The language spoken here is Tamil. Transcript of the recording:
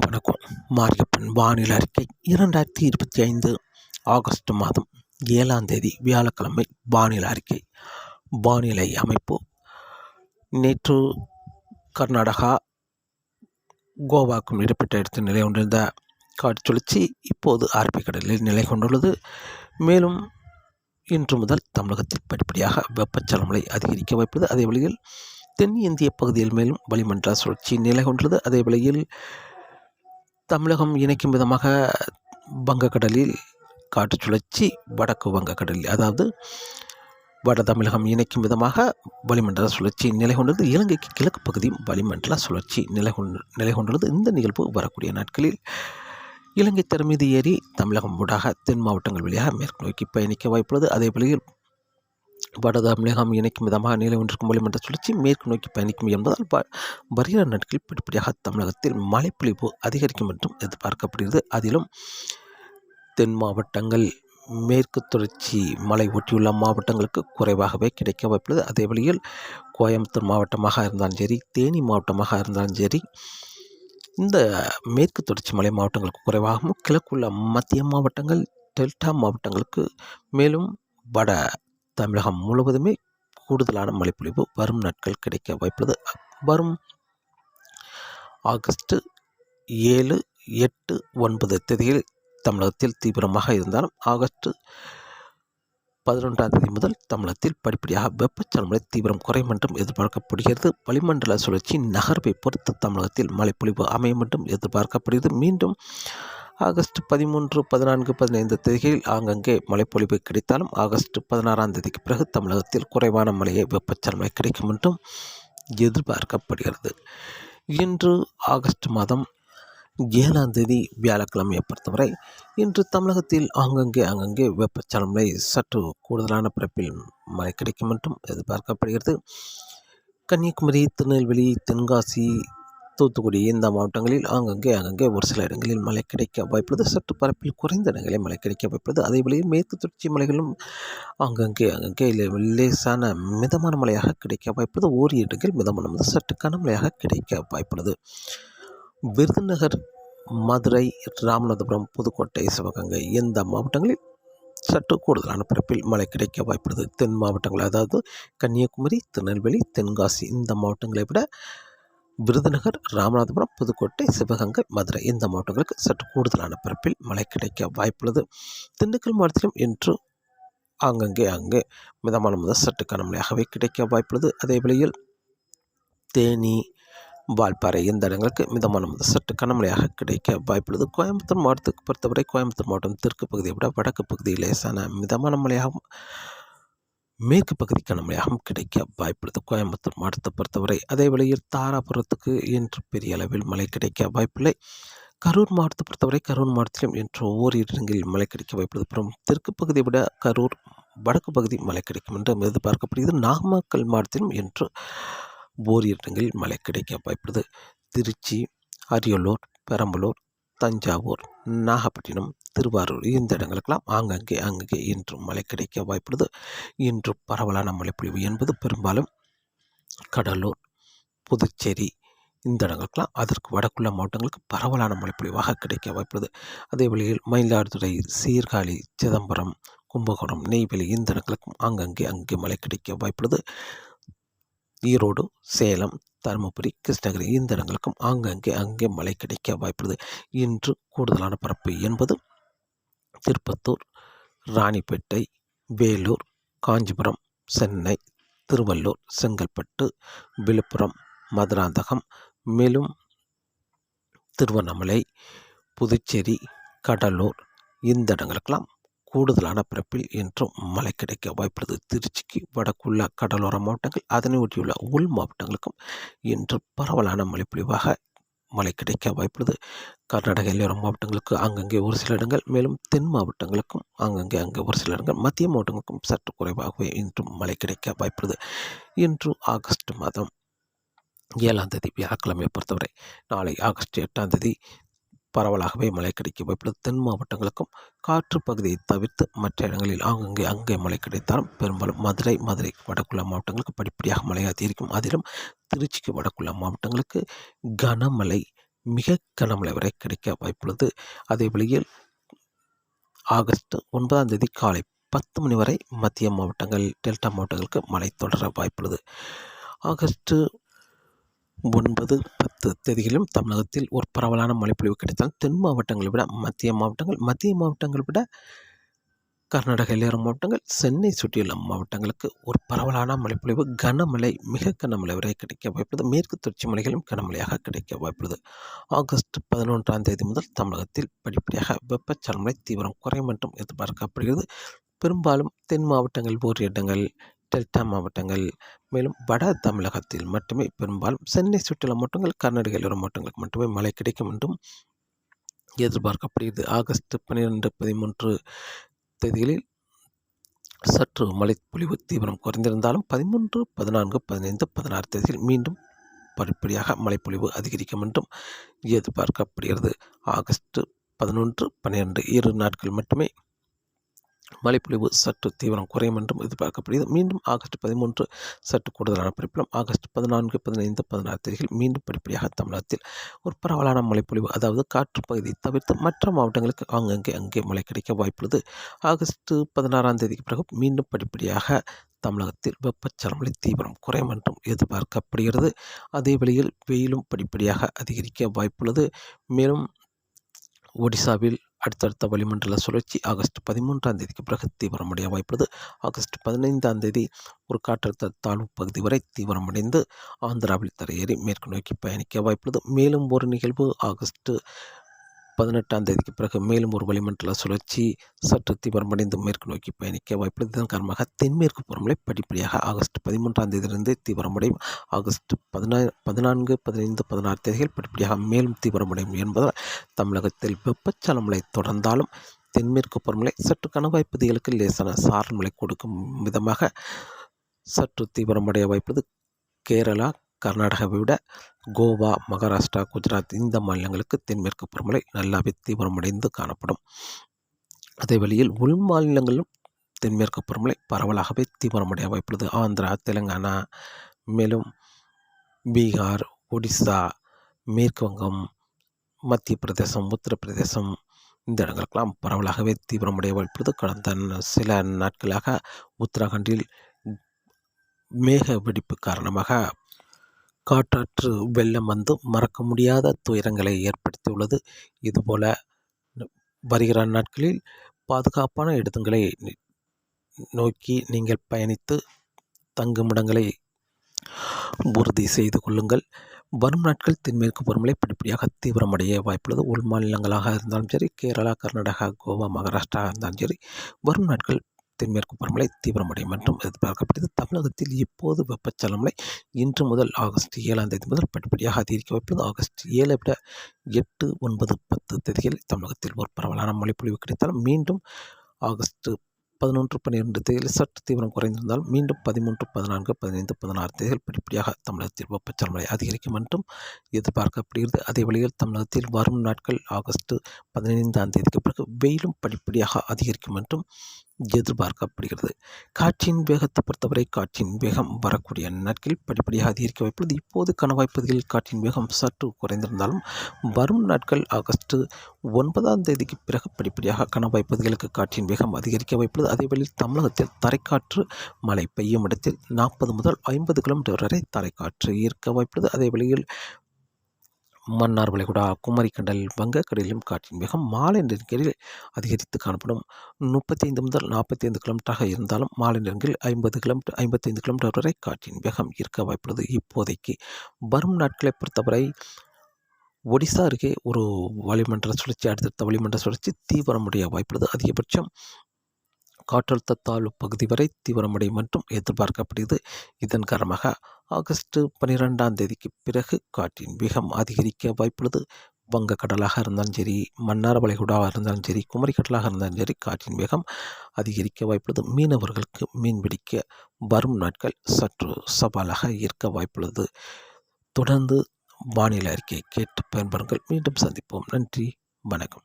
வணக்கம். மாரியப்பன் வானிலை அறிக்கை இரண்டாயிரத்தி இருபத்தி ஐந்து ஆகஸ்ட் மாதம் ஏழாம் தேதி வியாழக்கிழமை வானிலை அறிக்கை. வானிலை அமைப்பு. நேற்று கர்நாடகா கோவாக்கும் இடப்பட்ட இடத்தில் நிலை கொண்டிருந்த காற்று இப்போது அரபிக்கடலில் நிலை கொண்டுள்ளது. மேலும் இன்று முதல் தமிழகத்தில் படிப்படியாக வெப்பச்சலமலை அதிகரிக்க வாய்ப்புள்ளது. அதே வழியில் தென் இந்திய பகுதியில் மேலும் வளிமண்டல சுழற்சி நிலை கொண்டுள்ளது. அதே வேளையில் தமிழகம் இணைக்கும் விதமாக வங்கக்கடலில் காற்று சுழற்சி வடக்கு வங்கக்கடலில் அதாவது வட தமிழகம் இணைக்கும் விதமாக வளிமண்டல சுழற்சி நிலை கொண்டது இலங்கைக்கு கிழக்கு பகுதியும் வளிமண்டல சுழற்சி நிலை கொண்டு நிலை கொண்டுள்ளது. இந்த நிகழ்வு வரக்கூடிய நாட்களில் இலங்கை தரமீது ஏறி தமிழகம் ஊடாக தென் மாவட்டங்கள் வழியாக மேற்கு நோக்கி பயணிக்க வாய்ப்புள்ளது. அதே வழியில் வட தமிழகம் இணைக்கும் விதமாக நிலை ஒன்றிருக்கும் வளிமண்டல சுழற்சி மேற்கு நோக்கி பயணிக்கும் என்பதால் வருகிற நாட்களில் படிப்படியாக தமிழகத்தில் மழைப்பொழிவு அதிகரிக்கும் என்றும் எதிர்பார்க்கப்படுகிறது. அதிலும் தென் மாவட்டங்கள் மேற்கு தொடர்ச்சி மலை ஒட்டியுள்ள மாவட்டங்களுக்கு குறைவாகவே கிடைக்க வாய்ப்புள்ளது. அதே வழியில் கோயம்புத்தூர் மாவட்டமாக இருந்தாலும் சரி தேனி மாவட்டமாக இருந்தாலும் சரி இந்த மேற்கு தொடர்ச்சி மலை மாவட்டங்களுக்கு குறைவாகவும் கிழக்குள்ள மத்திய மாவட்டங்கள் டெல்டா மாவட்டங்களுக்கு மேலும் வட தமிழகம் முழுவதுமே கூடுதலான மழைப்பொழிவு வரும் நாட்கள் கிடைக்க வாய்ப்புள்ளது. வரும் ஆகஸ்ட் ஏழு எட்டு ஒன்பது தேதியில் தமிழகத்தில் தீவிரமாக இருந்தாலும் ஆகஸ்ட் பதினொன்றாம் தேதி முதல் தமிழகத்தில் படிப்படியாக வெப்பச்சலமலை தீவிரம் குறையும் என்றும் எதிர்பார்க்கப்படுகிறது. வளிமண்டல சுழற்சி நகர்வை பொறுத்து தமிழகத்தில் மழைப்பொழிவு அமையும் என்றும் எதிர்பார்க்கப்படுகிறது. மீண்டும் ஆகஸ்ட் பதிமூன்று பதினான்கு பதினைந்து தேதிகளில் ஆங்கங்கே மழைப்பொழிவு கிடைத்தாலும் ஆகஸ்ட் பதினாறாம் தேதிக்கு பிறகு தமிழகத்தில் குறைவான மழையை வெப்பச்சலமை கிடைக்கும் என்றும் எதிர்பார்க்கப்படுகிறது. இன்று ஆகஸ்ட் மாதம் ஏழாம் தேதி வியாழக்கிழமையை பொறுத்தவரை இன்று தமிழகத்தில் ஆங்கங்கே அங்கங்கே வெப்பச்சலமை சற்று கூடுதலான பிறப்பில் மழை கிடைக்கும் என்றும் எதிர்பார்க்கப்படுகிறது. கன்னியாகுமரி திருநெல்வேலி தென்காசி தூத்துக்குடி இந்த மாவட்டங்களில் ஆங்கங்கே அங்கங்கே ஒரு சில இடங்களில் மழை கிடைக்க வாய்ப்புள்ளது. சற்று பரப்பில் குறைந்த இடங்களில் மழை கிடைக்க வாய்ப்புள்ளது. அதே வழியே மேற்கு தொடர்ச்சி மலைகளும் ஆங்கங்கே அங்கங்கே லேசான மிதமான மழையாக கிடைக்க வாய்ப்புள்ளது. ஓரி இடங்கள் மிதமான முதல் சற்று கனமழையாக கிடைக்க வாய்ப்புள்ளது. விருதுநகர் மதுரை ராமநாதபுரம் புதுக்கோட்டை சிவகங்கை இந்த மாவட்டங்களில் சற்று கூடுதலான பரப்பில் மழை கிடைக்க வாய்ப்புள்ளது. தென் மாவட்டங்கள் அதாவது கன்னியாகுமரி திருநெல்வேலி தென்காசி இந்த மாவட்டங்களை விட விருதுநகர் ராமநாதபுரம் புதுக்கோட்டை சிவகங்கை மதுரை. இந்த மாவட்டங்களுக்கு சற்று கூடுதலான பரப்பில் மழை கிடைக்க வாய்ப்புள்ளது. திண்டுக்கல் மாவட்டத்திலும் இன்று ஆங்கங்கே அங்கே மிதமான முதல் சற்று கனமழையாகவே கிடைக்க வாய்ப்புள்ளது. அதே வேளையில் தேனி வால்பாறை இந்த இடங்களுக்கு மிதமான முதல் சற்று கனமழையாக கிடைக்க வாய்ப்புள்ளது. கோயம்புத்தூர் மாவட்டத்துக்கு பொறுத்தவரை கோயம்புத்தூர் மாவட்டம் தெற்கு பகுதியை விட வடக்கு பகுதியில் லேசான மிதமான மழையாகவும் மேற்கு பகுதிக்கான மழையாகவும் கிடைக்க வாய்ப்புள்ளது. கோயம்புத்தூர் மாவட்டத்தை பொறுத்தவரை அதே வேளையில் தாராபுரத்துக்கு இன்று பெரிய அளவில் மழை கிடைக்க வாய்ப்பில்லை. கரூர் மாவட்டத்தை பொறுத்தவரை கரூர் மாவட்டத்திலும் இன்று ஓரிரு இடங்களில் மழை கிடைக்க வாய்ப்புள்ளது. அப்புறம் தெற்கு பகுதியை விட கரூர் வடக்கு பகுதி மழை கிடைக்கும் என்று எதிர்பார்க்கப்படுகிறது. நாமக்கல் மாவட்டத்திலும் இன்று ஓரிரு இடங்களில் மழை கிடைக்க வாய்ப்புள்ளது. திருச்சி அரியலூர் பெரம்பலூர் தஞ்சாவூர் நாகப்பட்டினம் திருவாரூர் இந்த இடங்களுக்கெல்லாம் ஆங்கங்கே அங்கங்கே இன்றும் மழை கிடைக்க வாய்ப்புள்ளது. இன்று பரவலான மழைப்பொழிவு என்பது பெரும்பாலும் கடலூர் புதுச்சேரி இந்த இடங்களுக்கெல்லாம் அதற்கு வடக்குள்ள மாவட்டங்களுக்கு பரவலான மழைப்பொழிவாக கிடைக்க வாய்ப்புள்ளது. அதே வழியில் மயிலாடுதுறை சீர்காழி சிதம்பரம் கும்பகோணம் நெய்வேலி இந்த இடங்களுக்கும் ஆங்கங்கே அங்கே மழை கிடைக்க வாய்ப்புள்ளது. ஈரோடு சேலம் தருமபுரி கிருஷ்ணகிரி இந்த இடங்களுக்கும் ஆங்காங்கே அங்கே மழை கிடைக்க வாய்ப்புள்ளது. இன்று கூடுதலான பரப்பு என்பது திருப்பத்தூர் ராணிப்பேட்டை வேலூர் காஞ்சிபுரம் சென்னை திருவள்ளூர் செங்கல்பட்டு விழுப்புரம் மதுராந்தகம் மேலும் திருவண்ணாமலை புதுச்சேரி கடலூர் இந்த இடங்களுக்கெல்லாம் கூடுதலான பிறப்பில் இன்றும் மழை கிடைக்க வாய்ப்புள்ளது. திருச்சிக்கு வடக்குள்ள கடலோர மாவட்டங்கள் அதனை ஒட்டியுள்ள உள் மாவட்டங்களுக்கும் இன்று பரவலான மழைப்பொழிவாக மழை கிடைக்க வாய்ப்புள்ளது. கர்நாடக எல்லையோர மாவட்டங்களுக்கு அங்கங்கே ஒரு சில இடங்கள் மேலும் தென் மாவட்டங்களுக்கும் அங்கங்கே அங்கே ஒரு சில இடங்கள் மத்திய மாவட்டங்களுக்கும் சற்று குறைவாகவே இன்றும் மழை கிடைக்க வாய்ப்புள்ளது. இன்று ஆகஸ்ட் மாதம் ஏழாம் தேதி வியாழக்கிழமையை பொறுத்தவரை நாளை ஆகஸ்ட் எட்டாம் தேதி பரவலாகவே மழை கிடைக்க வாய்ப்புள்ளது தென் மாவட்டங்களுக்கும் காற்று பகுதியை தவிர்த்து மற்ற இடங்களில் ஆங்கங்கே அங்கே மழை கிடைத்தாலும் பெரும்பாலும் மதுரை மதுரை வடக்குள்ள மாவட்டங்களுக்கு படிப்படியாக மழை அதிகரிக்கும் அதிலும் திருச்சிக்கு வடக்குள்ள மாவட்டங்களுக்கு கனமழை மிக கனமழை வரை கிடைக்க வாய்ப்புள்ளது. அதே வழியில் ஆகஸ்ட் ஒன்பதாம் தேதி காலை பத்து மணி வரை மத்திய மாவட்டங்கள் டெல்டா மாவட்டங்களுக்கு மழை தொடர வாய்ப்புள்ளது. ஆகஸ்ட் ஒன்பது தேதிகளிலும் தமிழகத்தில் ஒரு பரவலான மழைப்பொழிவு கிடைத்தால் தென் மாவட்டங்களை விட மத்திய மாவட்டங்கள் மத்திய மாவட்டங்களை விட கர்நாடக எல்லையோர மாவட்டங்கள் சென்னை சுற்றியுள்ள மாவட்டங்களுக்கு ஒரு பரவலான மழைப்பொழிவு கனமழை மிக கனமழை வரை கிடைக்க வாய்ப்புள்ளது. மேற்கு தொடர்ச்சி மலைகளும் கனமழையாக கிடைக்க வாய்ப்புள்ளது. ஆகஸ்ட் பதினொன்றாம் தேதி முதல் தமிழகத்தில் படிப்படியாக வெப்பச்சலமலை தீவிரம் குறையும் என்றும் எதிர்பார்க்கப்படுகிறது. பெரும்பாலும் தென் மாவட்டங்கள் ஓர் இடங்கள் டெல்டா மாவட்டங்கள் மேலும் வட தமிழகத்தில் மட்டுமே பெரும்பாலும் சென்னை சுற்றுலா மாவட்டங்கள் கர்நாடக எல்லோரும் மாவட்டங்களுக்கு மட்டுமே மழை கிடைக்கும் என்றும் எதிர்பார்க்கப்படுகிறது. ஆகஸ்ட் பன்னிரெண்டு பதிமூன்று தேதிகளில் சற்று மழைப்பொழிவு தீவிரம் குறைந்திருந்தாலும் பதிமூன்று பதினான்கு பதினைந்து பதினாறு தேதியில் மீண்டும் படிப்படியாக மழைப்பொழிவு அதிகரிக்கும் என்றும் எதிர்பார்க்கப்படுகிறது. ஆகஸ்ட் பதினொன்று பன்னிரெண்டு இரு நாட்கள் மட்டுமே மழைப்பொழிவு சற்று தீவிரம் குறையும் என்றும் எதிர்பார்க்கப்படுகிறது. மீண்டும் ஆகஸ்ட் பதிமூன்று சற்று கூடுதலான பிறப்பிலும் ஆகஸ்ட் பதினான்கு பதினைந்து பதினாறு தேதிகள் மீண்டும் படிப்படியாக தமிழகத்தில் ஒரு பரவலான மழைப்பொழிவு அதாவது காற்று பகுதியை தவிர்த்து மற்ற மாவட்டங்களுக்கு அங்கங்கே அங்கே மழை கிடைக்க வாய்ப்புள்ளது. ஆகஸ்ட் பதினாறாம் தேதிக்கு பிறகு மீண்டும் படிப்படியாக தமிழகத்தில் வெப்பச்சலமலை தீவிரம் குறையும் என்றும் எதிர்பார்க்கப்படுகிறது. அதே வழியில் வெயிலும் படிப்படியாக அதிகரிக்க வாய்ப்புள்ளது. மேலும் ஒடிசாவில் அடுத்தடுத்த வளிமண்டல சுழற்சி ஆகஸ்ட் பதிமூன்றாம் தேதிக்கு பிறகு தீவிரமடைய வாய்ப்புள்ளது. ஆகஸ்ட் பதினைந்தாம் தேதி ஒரு காற்றழுத்த தாழ்வு பகுதி வரை தீவிரமடைந்து ஆந்திராவில் தரையேறி மேற்கு நோக்கி பயணிக்க வாய்ப்புள்ளது. மேலும் ஒரு நிகழ்வு ஆகஸ்ட் பதினெட்டாம் தேதிக்கு பிறகு மேலும் ஒரு வளிமண்டல சுழற்சி சற்று தீவிரமடைந்து மேற்கு நோக்கி பயணிக்க வாய்ப்புள்ளது இதன் காரணமாக தென்மேற்கு பருவமழை படிப்படியாக ஆகஸ்ட் பதிமூன்றாம் தேதியிலிருந்து தீவிரமடையும். ஆகஸ்ட் பதினா பதினான்கு பதினைந்து பதினாறு தேதிகள் படிப்படியாக மேலும் தீவிரமடையும் என்பதால் தமிழகத்தில் வெப்பச்சலமலை தொடர்ந்தாலும் தென்மேற்கு பருவமழை சற்று கணவாய் பகுதிகளுக்கு லேசான சாரல் மழை கொடுக்கும் விதமாக சற்று தீவிரமடைய வாய்ப்பது கேரளா கர்நாடகாவை விட கோவா மகாராஷ்டிரா குஜராத் இந்த மாநிலங்களுக்கு தென்மேற்கு பருவமழை நல்லாவே தீவிரமடைந்து காணப்படும். அதே வழியில் உள் மாநிலங்களிலும் தென்மேற்கு பருவமழை பரவலாகவே தீவிரமடைய வாய்ப்புள்ளது. ஆந்திரா தெலுங்கானா மேலும் பீகார் ஒடிசா மேற்கு வங்கம் மத்திய பிரதேசம் உத்தரப்பிரதேசம் இந்த இடங்களுக்கெல்லாம் பரவலாகவே தீவிரமடைய வாய்ப்புள்ளது. கடந்த சில நாட்களாக உத்தராகண்டில் மேக வெடிப்பு காரணமாக காட்டாற்று வெள்ளம் வந்து மறக்க முடியாத துயரங்களை ஏற்படுத்தியுள்ளது. இதுபோல் வருகிற நாட்களில் பாதுகாப்பான இடங்களை நோக்கி நீங்கள் பயணித்து தங்குமிடங்களை உறுதி செய்து கொள்ளுங்கள். வரும் நாட்கள் தென்மேற்கு பருவமழை படிப்படியாக தீவிரமடைய வாய்ப்புள்ளது. உள் மாநிலங்களாக இருந்தாலும் சரி கேரளா கர்நாடகா கோவா மகாராஷ்டிரா இருந்தாலும் சரி வரும் நாட்கள் தென்மேற்கு பருவமழை தீவிரமடையும் என்றும் எதிர்பார்க்கப்படுகிறது. தமிழகத்தில் இப்போது வெப்பச்சலமழை இன்று முதல் ஆகஸ்ட் ஏழாம் தேதி முதல் படிப்படியாக அதிகரிக்க வைப்பது ஆகஸ்ட் ஏழை விட எட்டு ஒன்பது பத்து தேதிகளில் தமிழகத்தில் ஒரு பரவலான மழைப்பொழிவு கிடைத்தாலும் மீண்டும் ஆகஸ்ட் பதினொன்று பன்னிரெண்டு தேதியில் சற்று தீவிரம் குறைந்திருந்தால் மீண்டும் பதிமூன்று பதினான்கு பதினைந்து பதினாறு தேதிகள் படிப்படியாக தமிழகத்தில் வெப்பச்சலமழை அதிகரிக்கும் என்றும் எதிர்பார்க்கப்படுகிறது. அதே வழியில் தமிழகத்தில் வரும் நாட்கள் ஆகஸ்ட் பதினைந்தாம் தேதிக்கு பிறகு வெயிலும் படிப்படியாக அதிகரிக்கும் என்றும் எதிர்பார்க்கப்படுகிறது. காற்றின் வேகத்தை பொறுத்தவரை காற்றின் வேகம் வரக்கூடிய நாட்களில் படிப்படியாக அதிகரிக்க வாய்ப்புள்ளது. இப்போது கணவாய் பகுதியில் காற்றின் வேகம் சற்று குறைந்திருந்தாலும் வரும் நாட்கள் ஆகஸ்ட் ஒன்பதாம் தேதிக்கு பிறகு படிப்படியாக கணவாய் பகுதிகளுக்கு காற்றின் வேகம் அதிகரிக்க வாய்ப்புள்ளது. அதே வழியில் தமிழகத்தில் தரைக்காற்று மழை பெய்யும் இடத்தில் நாற்பது முதல் ஐம்பது கிலோமீட்டர் வரை தரைக்காற்று ஈர்க்க வாய்ப்புள்ளது. அதே வழியில் மன்னார் வளைகுடா குமரிக்கண்டல் வங்கக்கடலிலும் காற்றின் வேகம் மாலை நெருங்கில் அதிகரித்து காணப்படும். முப்பத்தைந்து முதல் நாற்பத்தி ஐந்து கிலோமீட்டராக இருந்தாலும் மாலை நெருங்கில் ஐம்பது கிலோமீட்டர் ஐம்பத்தைந்து கிலோமீட்டர் வரை காற்றின் வேகம் இருக்க வாய்ப்புள்ளது. இப்போதைக்கு வரும் நாட்களை பொறுத்தவரை ஒடிசா அருகே ஒரு வளிமண்டல சுழற்சி அடுத்தடுத்த வளிமண்டல சுழற்சி தீவிரமுடைய வாய்ப்புள்ளது. அதிகபட்சம் காற்றழுத்த தாழ்வு பகுதி வரை தீவிரமடையும் என்றும் எதிர்பார்க்கப்படுகிறது. இதன் காரணமாக ஆகஸ்ட் பனிரெண்டாம் தேதிக்கு பிறகு காற்றின் வேகம் அதிகரிக்க வாய்ப்புள்ளது. வங்கக்கடலாக இருந்தாலும் சரி மன்னார் வளைகுடாவாக இருந்தாலும் சரி குமரிக்கடலாக இருந்தாலும் சரி காற்றின் வேகம் அதிகரிக்க வாய்ப்புள்ளது. மீனவர்களுக்கு மீன்பிடிக்க வரும் நாட்கள் சற்று சவாலாக இருக்க வாய்ப்புள்ளது. தொடர்ந்து வானிலை அறிக்கையை கேட்டு பயன்படுங்கள் மீண்டும் சந்திப்போம். நன்றி. வணக்கம்.